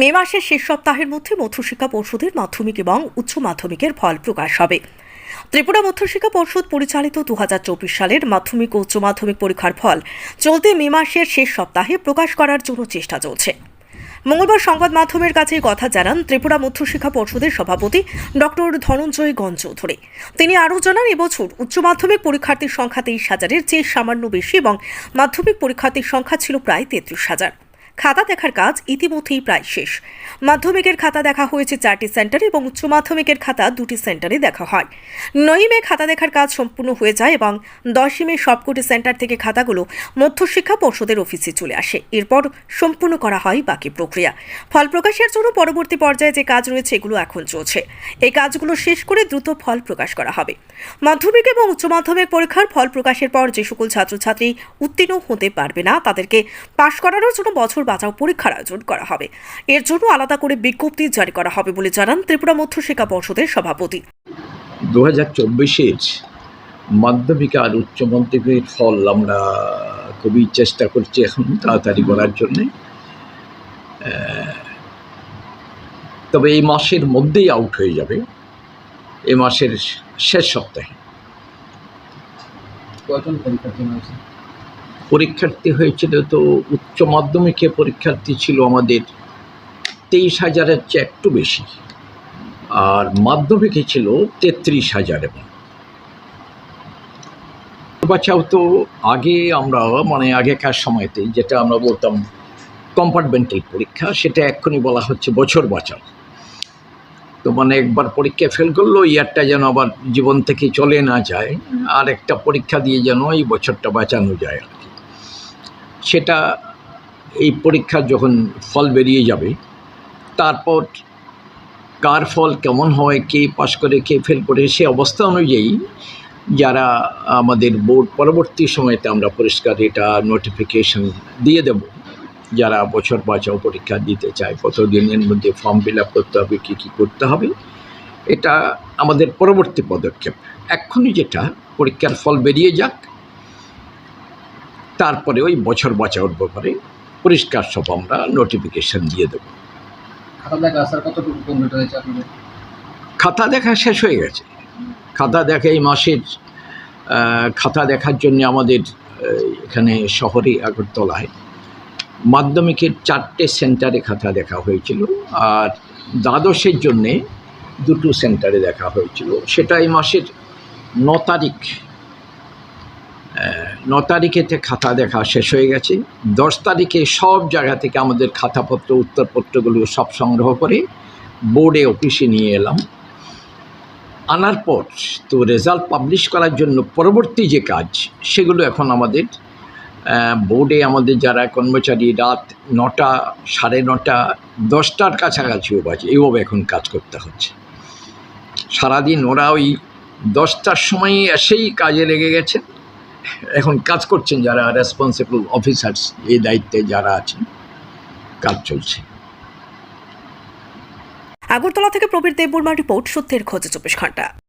মে মাসের শেষ সপ্তাহের মধ্যে মধ্যশিক্ষা পর্ষদের মাধ্যমিক এবং উচ্চ মাধ্যমিকের ফল প্রকাশ হবে। ত্রিপুরা মধ্যশিক্ষা পর্ষদ পরিচালিত দু হাজার চব্বিশ সালের মাধ্যমিক ও উচ্চ মাধ্যমিক পরীক্ষার ফল চলতি মে মাসের শেষ সপ্তাহে প্রকাশ করার জন্য চেষ্টা চলছে। মঙ্গলবার সংবাদ মাধ্যমের কাছে কথা জানান ত্রিপুরা মধ্যশিক্ষা পর্ষদের সভাপতি ডক্টর ধনঞ্জয় গঞ্জ চৌধুরী তিনি আরও জানান, এবছর উচ্চ মাধ্যমিক পরীক্ষার্থীর সংখ্যা তেইশ হাজারের চেয়ে সামান্য বেশি এবং মাধ্যমিক পরীক্ষার্থীর সংখ্যা ছিল প্রায় তেত্রিশ হাজার। খাতা দেখার কাজ ইতিমধ্যেই প্রায় শেষ। মাধ্যমিকের খাতা দেখা হয়েছে চারটি সেন্টারে এবং উচ্চ মাধ্যমিকের খাতা দুটি সেন্টারে দেখা হয়। নয় মে খাতা দেখার কাজ সম্পূর্ণ হয়ে যায় এবং দশই মে সবকটি সেন্টার থেকে খাতাগুলো মধ্যশিক্ষা পর্ষদের অফিসে চলে আসে। এরপর সম্পূর্ণ করা হয় বাকি প্রক্রিয়া। ফল প্রকাশের জন্য পরবর্তী পর্যায়ে যে কাজ রয়েছে এগুলো এখন চলছে। এই কাজগুলো শেষ করে দ্রুত ফল প্রকাশ করা হবে। মাধ্যমিক এবং উচ্চ মাধ্যমিক পরীক্ষার ফল প্রকাশের পর যে সকল ছাত্রছাত্রী উত্তীর্ণ হতে পারবে না, তাদেরকে পাশ করানোর জন্য বছর বাঁচাও পরীক্ষার আয়োজন করা হবে। এর জন্য আলাদা করে বিজ্ঞপ্তি জারি করা হবে বলে জানান ত্রিপুরা মধ্যশিক্ষা পর্ষদের সভাপতি। দু হাজার চব্বিশের মাধ্যমিক আর উচ্চ মাধ্যমিকের ফল আমরা খুবই চেষ্টা করছি এখন তাড়াতাড়ি করার জন্যে। আহ, তবে এই মাসের মধ্যেই আউট হয়ে যাবে। এই মাসের শেষ সপ্তাহে। কয়জন পরীক্ষার্থী হয়েছে? পরীক্ষার্থী হয়েছিল তো উচ্চ মাধ্যমিকে পরীক্ষার্থী ছিল আমাদের তেইশ হাজারের চেয়ে একটু বেশি। আর মাধ্যমিকে ছিল তেত্রিশ হাজার এবং বাচ্চাও তো, আগে আমরা মানে আগেকার সময়তে যেটা আমরা বলতাম কম্পার্টমেন্টাল পরীক্ষা, সেটা এক্ষুনি বলা হচ্ছে বছর বাঁচাও। তো মানে একবার পরীক্ষা ফেল করল, ইয়ারটা যেন আবার জীবন থেকে চলে না যায় আর একটা পরীক্ষা দিয়ে যেন এই বছরটা বাঁচানো যায় আর সেটা এই পরীক্ষার যখন ফল বেরিয়ে যাবে, তারপর কার ফল কেমন হয়, কে পাশ করে, কে ফেল করে, সে অবস্থা অনুযায়ী যারা আমাদের বোর্ড পরবর্তী সময়তে আমরা পরিষ্কার এটা নোটিফিকেশন দিয়ে দেব, যারা বছর বাঁচাও পরীক্ষা দিতে চায় কত দিনের মধ্যে ফর্ম ফিল আপ করতে হবে, কী কী করতে হবে, এটা আমাদের পরবর্তী পদক্ষেপ। এক্ষুনি যেটা পরীক্ষার ফল বেরিয়ে যাক তারপরে ওই বছর বাঁচাওর ব্যাপারে পরিষ্কার সব আমরা নোটিফিকেশন দিয়ে দেবো। খাতা দেখা শেষ হয়ে গেছে। খাতা দেখা এই মাসের খাতা দেখার জন্য আমাদের এখানে শহরে আগরতলায় মাধ্যমিকের চারটে সেন্টারে খাতা দেখা হয়েছিল আর দ্বাদশের জন্যে দুটো সেন্টারে দেখা হয়েছিল। সেটা এই মাসের ন তারিখ ন তারিখেতে খাতা দেখা শেষ হয়ে গেছে, দশ তারিখে সব জায়গা থেকে আমাদের খাতাপত্র, উত্তরপত্রগুলো সব সংগ্রহ করে বোর্ডে অফিসে নিয়ে এলাম। আনার পর তো রেজাল্ট পাবলিশ করার জন্য পরবর্তী যে কাজ, সেগুলো এখন আমাদের বোর্ডে আমাদের যারা কর্মচারী রাত নটা, সাড়ে নটা, দশটার কাছাকাছিও বাজে, এভাবে এখন কাজ করতে হচ্ছে। সারাদিন ওরা ওই দশটার সময় এসেই কাজে লেগে গেছে। এখন কাজ করছেন যারা রেসপন্সিবল অফিসার্স এই দায়িত্বে যারা আছেন, কাজ চলছে। আগরতলা থেকে প্রবীর দেববর্মা রিপোর্ট সত্যের খোঁজে চব্বিশ ঘণ্টা।